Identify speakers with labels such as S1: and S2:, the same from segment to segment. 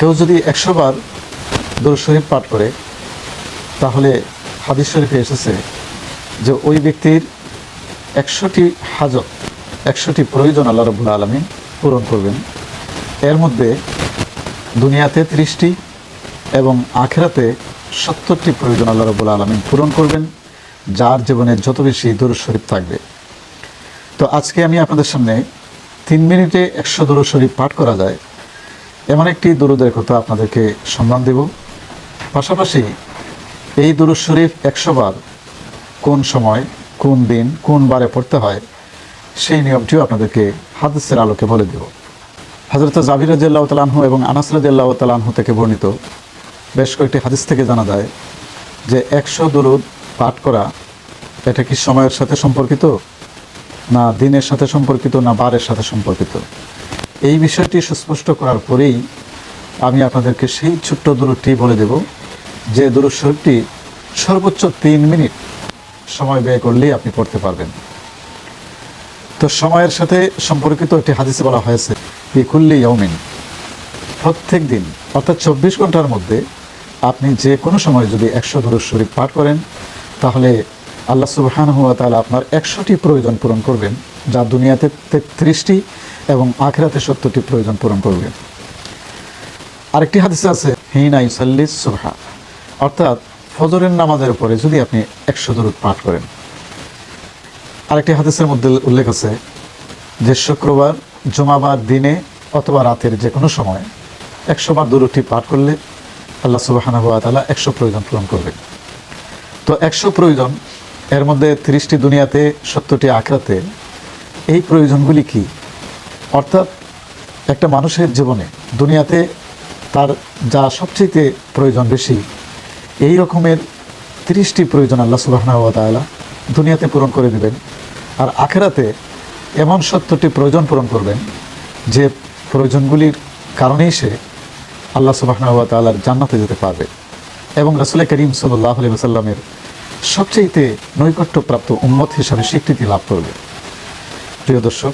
S1: কেউ যদি একশো বার দরুদ শরীফ পাঠ করে, তাহলে হাদিস শরীফে এসেছে যে ওই ব্যক্তির একশোটি হাজত, একশোটি প্রয়োজন আল্লাহ রবুল আলমী পূরণ করবেন। এর মধ্যে দুনিয়াতে ত্রিশটি এবং আখেরাতে সত্তরটি প্রয়োজন আল্লাহ রবুল আলমিন পূরণ করবেন, যার জীবনে যত বেশি দরুদ শরীফ থাকবে। তো আজকে আমি আপনাদের সামনে তিন মিনিটে একশো দরুদ শরীফ পাঠ করা যায়। এমন একটি দরুদের কথা আপনাদেরকে সম্মান দেব। পাশাপাশি এই দরুদ শরীফ একশো বার কোন সময়, কোন দিন, কোন বারে পড়তে হয়, সেই নিয়মটিও আপনাদেরকে হাদিসের আলোকে বলে দেব। হজরত জাভির রাজিয়াল্লাহ তালাহু এবং আনাস রাজিয়াল্লাহ তালাহু থেকে বর্ণিত বেশ কয়েকটি হাদিস থেকে জানা যায় যে একশো দুরুদ পাঠ করা এটা কি সময়ের সাথে সম্পর্কিত, না দিনের সাথে সম্পর্কিত, না বারের সাথে সম্পর্কিত? এই বিষয়টি সুস্পষ্ট করার পরেই আমি আপনাদেরকে সেই ছোট্ট দূরটি বলে দেব যে দূর শরীরটি সর্বোচ্চ তিন মিনিট সময় ব্যয় করলেই আপনি পড়তে পারবেন। তো সময়ের সাথে সম্পর্কিত একটি হাদিসে বলা হয়েছে বিকুল্লি ইয়মিন প্রত্যেক দিন, অর্থাৎ চব্বিশ ঘণ্টার মধ্যে আপনি যে কোনো সময় যদি একশো দরুদ শরীফ পাঠ করেন, তাহলে আল্লাহ সুবহান হুয়া তাআলা আপনার একশোটি প্রয়োজন পূরণ করবেন, যা দুনিয়াতে তেত্রিশটি এবং আখেরাতে সত্তরটি প্রয়োজন পূরণ করবেন আরেকটি হাদিসে আছে, হিনা ইউসাল্লি সুবহা। অর্থাৎ ফজরের নামাজের পরে যদি আপনি একশো দরুদ পাঠ করেন। আরেকটি হাদিসের মধ্যে উল্লেখ আছে, যে শুক্রবার, জুমাবার দিনে অথবা রাতের যে কোনো সময় একশো বার দূরটি পাঠ করলে আল্লাহ সুবাহানা হুয়া তালা একশো প্রয়োজন পূরণ করবে তো একশো প্রয়োজন, এর মধ্যে তিরিশটি দুনিয়াতে, সত্তরটি আখড়াতে এই প্রয়োজনগুলি কি? অর্থাৎ একটা মানুষের জীবনে, দুনিয়াতে তার যা সবচেয়ে প্রয়োজন বেশি, এই রকমের তিরিশটি প্রয়োজন আল্লাহ সুবাহানা হুয়া তালা দুনিয়াতে পূরণ করে দেবেন। আর আখেরাতে এমন সত্তরটি প্রয়োজন পূরণ করবেন যে প্রয়োজনগুলির কারণেই সে আল্লাহ সুবাহনাহুয়া তাল্লার জান্নাতে যেতে পারবে। এবং রসুল করিম সাল্লাহ আলি সাল্লামের সবচেয়েতে নৈকট্যপ্রাপ্ত উম্মত হিসাবে স্বীকৃতি লাভ করবে। প্রিয় দর্শক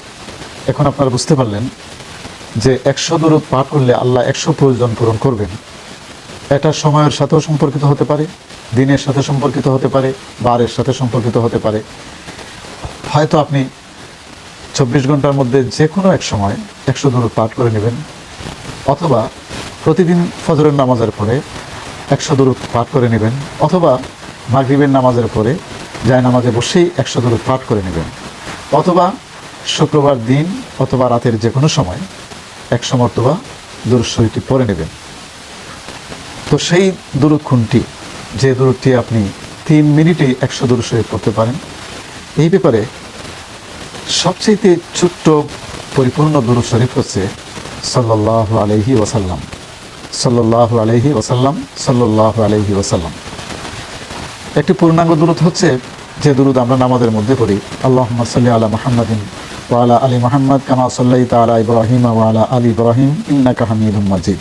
S1: এখন আপনারা বুঝতে পারলেন যে একশো দূরত পাঠ করলে আল্লাহ একশো প্রয়োজন পূরণ করবেন। এটা সময়ের সাথেও সম্পর্কিত হতে পারে, দিনের সাথে সম্পর্কিত হতে পারে, বারের সাথে সম্পর্কিত হতে পারে। হয়তো আপনি চব্বিশ ঘণ্টার মধ্যে যে কোনো এক সময় একশো দূর পাঠ করে নেবেন, অথবা প্রতিদিন ফজরের নামাজের পরে একশো দূর পাঠ করে নেবেন, অথবা মাগরিবের নামাজের পরে যায় নামাজে বসেই একশো দূর পাঠ করে নেবেন, অথবা শুক্রবার দিন অথবা রাতের যে কোনো সময় একশো মর্তবা দূরশরীটি পরে নেবেন। তো সেই দূরক্ষণটি যে দূরটি আপনি তিন মিনিটেই একশো দূরশরী করতে পারেন, এই ব্যাপারে সবচেয়ে ছোট্ট পরিপূর্ণ দুরু শরীফ হচ্ছে সাল্লাহ আলহি ওসাল্লাম সাল্লাহ আলহি ওসাল্লাম সাল্লাহ আলহি ওসাল্লাম একটি পূর্ণাঙ্গ দূরত হচ্ছে যে দূরত আমরা নামাজের মধ্যে পড়ি আল্লাহ সাল্লি আলা মোহাম্মদিন ওয়ালা আলী মোহাম্মদ কামা সাল্লাই তালা ইব্রাহিম ওয়ালা আলী ইব্রাহিম ইন্নাকা হামিদ মাজিদ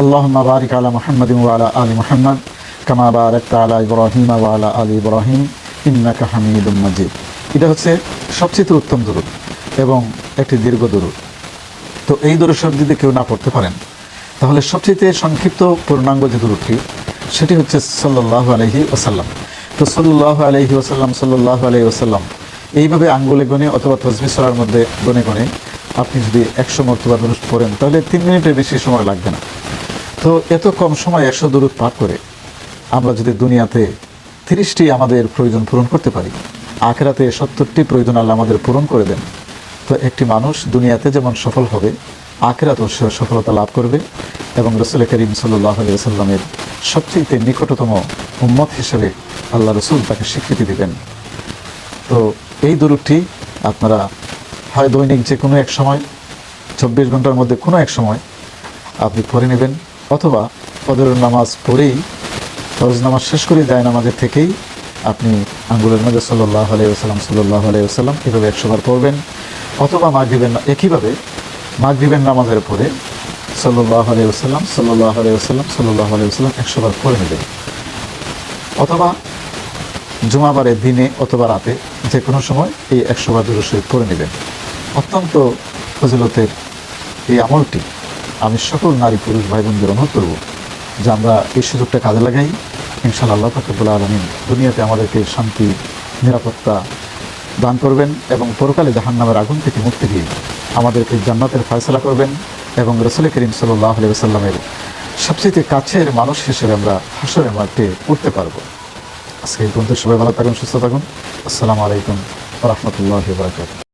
S1: আল্লাহ বারিক আলা মোহাম্মদিন ওয়ালা আলী মোহাম্মদ কামা বারাক তালা ইব্রাহিম ওয়ালা আলী ইব্রাহিম ইন্নাকা হামিদ মাজিদ এটা হচ্ছে সবচেয়ে উত্তম দূরত এবং একটি দীর্ঘ দূরত তো এই দূরের সব যদি কেউ না পড়তে পারেন, তাহলে সবচেয়ে সংক্ষিপ্ত পূর্ণাঙ্গ যে দূরটি সেটি হচ্ছে সাল্লাহ আলহি ওসাল্লাম তো সাল্লাহ আলহি ওসাল্লাম সাল্লাহ আলহি ওসাল্লাম এইভাবে আঙ্গুলে গণে অথবা তসবি সরার মধ্যে গণে গণে আপনি যদি একশো মর্তবা দূরত পড়েন, তাহলে তিন মিনিটের বেশি সময় লাগবে না। তো এত কম সময় একশো দূরত পাঠ করে আমরা যদি দুনিয়াতে তিরিশটি আমাদের প্রয়োজন পূরণ করতে পারি, আখেরাতে সত্তরটি প্রয়োজন আল্লাহ আমাদের পূরণ করে দেন, তো একটি মানুষ দুনিয়াতে যেমন সফল হবে, আখেরাতেও সে সফলতা লাভ করবে এবং রসুল করিম সাল্লাহ সাল্লামের সবচেয়ে নিকটতম উম্মত হিসেবে আল্লাহ রসুল তাকে স্বীকৃতি দেবেন। তো এই দূরটি আপনারা হয় দৈনিক যে কোনো এক সময়, চব্বিশ ঘণ্টার মধ্যে কোনো এক সময় আপনি পড়ে নেবেন অথবা ফজরের নামাজ পড়েই ফরজ নামাজ শেষ করে যায় নামাজের থেকেই আপনি আঙ্গুলের মধ্যে সাল্লাহ আলাইসাল্লাম সাল্লাহ আলাইসাল্লাম এভাবে একশোবার পড়বেন অথবা মাগরিবের একইভাবে মাগরিবের নামাজের পরে সাল্লাহ আলাইসাল্লাম সাল্লাহ আলাইসাল্লাম সাল্লাহ আলাইসাল্লাম একশোবার পড়ে নেবেন। অথবা জুমাবারের দিনে অথবা রাতে যে কোনো সময় এই একশোবার দূর শরীফ পড়ে নেবেন। অত্যন্ত ফজিলতের এই আমলটি আমি সকল নারী পুরুষ ভাই বোনদের অনুরোধ করব যে আমরা এই সুযোগটা কাজে লাগাই। ইনশাআল্লাহ আল্লাহ ফাকরুল আলমিন দুনিয়াতে আমাদেরকে শান্তি, নিরাপত্তা দান করবেন এবং পরকালে জাহান নামের আগুন থেকে মুক্তি দিয়ে আমাদেরকে জান্নাতের ফয়সলা করবেন এবং রসুল করিম সাল্লাহ আলিয়া সাল্লামের সবচেয়ে কাছের মানুষ হিসেবে আমরা হাসরের মাঠে উঠতে পারব। আজকে এই পর্যন্ত সবাই ভালো থাকুন সুস্থ থাকুন। আসসালামু আলাইকুম রহমতুল্লাহ বারকাত